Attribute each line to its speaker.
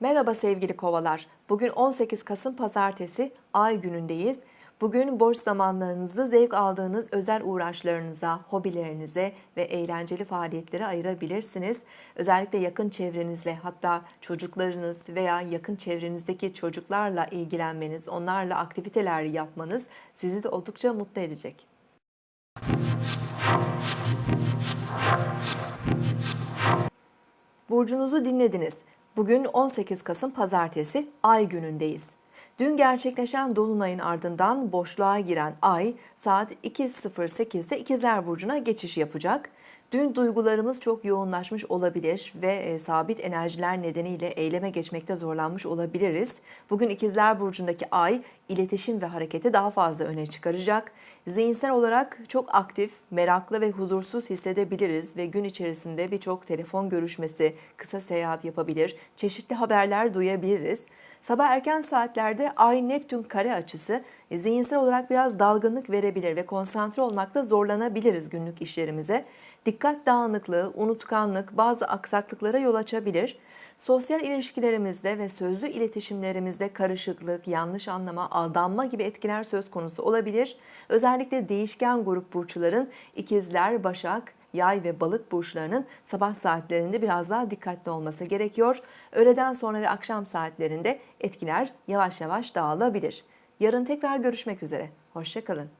Speaker 1: Merhaba sevgili kovalar. Bugün 18 Kasım Pazartesi ay günündeyiz. Bugün boş zamanlarınızı zevk aldığınız özel uğraşlarınıza, hobilerinize ve eğlenceli faaliyetlere ayırabilirsiniz. Özellikle yakın çevrenizle hatta çocuklarınız veya yakın çevrenizdeki çocuklarla ilgilenmeniz, onlarla aktiviteler yapmanız sizi de oldukça mutlu edecek. Burcunuzu dinlediniz. Bugün 18 Kasım Pazartesi Ay günündeyiz. Dün gerçekleşen dolunayın ardından boşluğa giren Ay saat 2.08'de İkizler Burcu'na geçiş yapacak. Dün duygularımız çok yoğunlaşmış olabilir ve e, sabit enerjiler nedeniyle eyleme geçmekte zorlanmış olabiliriz. Bugün İkizler Burcu'ndaki Ay iletişim ve hareketi daha fazla öne çıkaracak. Zihinsel olarak çok aktif, meraklı ve huzursuz hissedebiliriz ve gün içerisinde birçok telefon görüşmesi, kısa seyahat yapabilir, çeşitli haberler duyabiliriz. Sabah erken saatlerde Ay Neptün kare açısı e, zihinsel olarak biraz dalgınlık verebilir ve konsantre olmakta zorlanabiliriz günlük işlerimize. Dikkat dağınıklığı, unutkanlık, bazı aksaklıklara yol açabilir. Sosyal ilişkilerimizde ve sözlü iletişimlerimizde karışıklık, yanlış anlama, aldanma gibi etkiler söz konusu olabilir. Özellikle değişken grup burçların ikizler, başak, yay ve balık burçlarının sabah saatlerinde biraz daha dikkatli olması gerekiyor. Öğleden sonra ve akşam saatlerinde etkiler yavaş yavaş dağılabilir. Yarın tekrar görüşmek üzere. Hoşçakalın.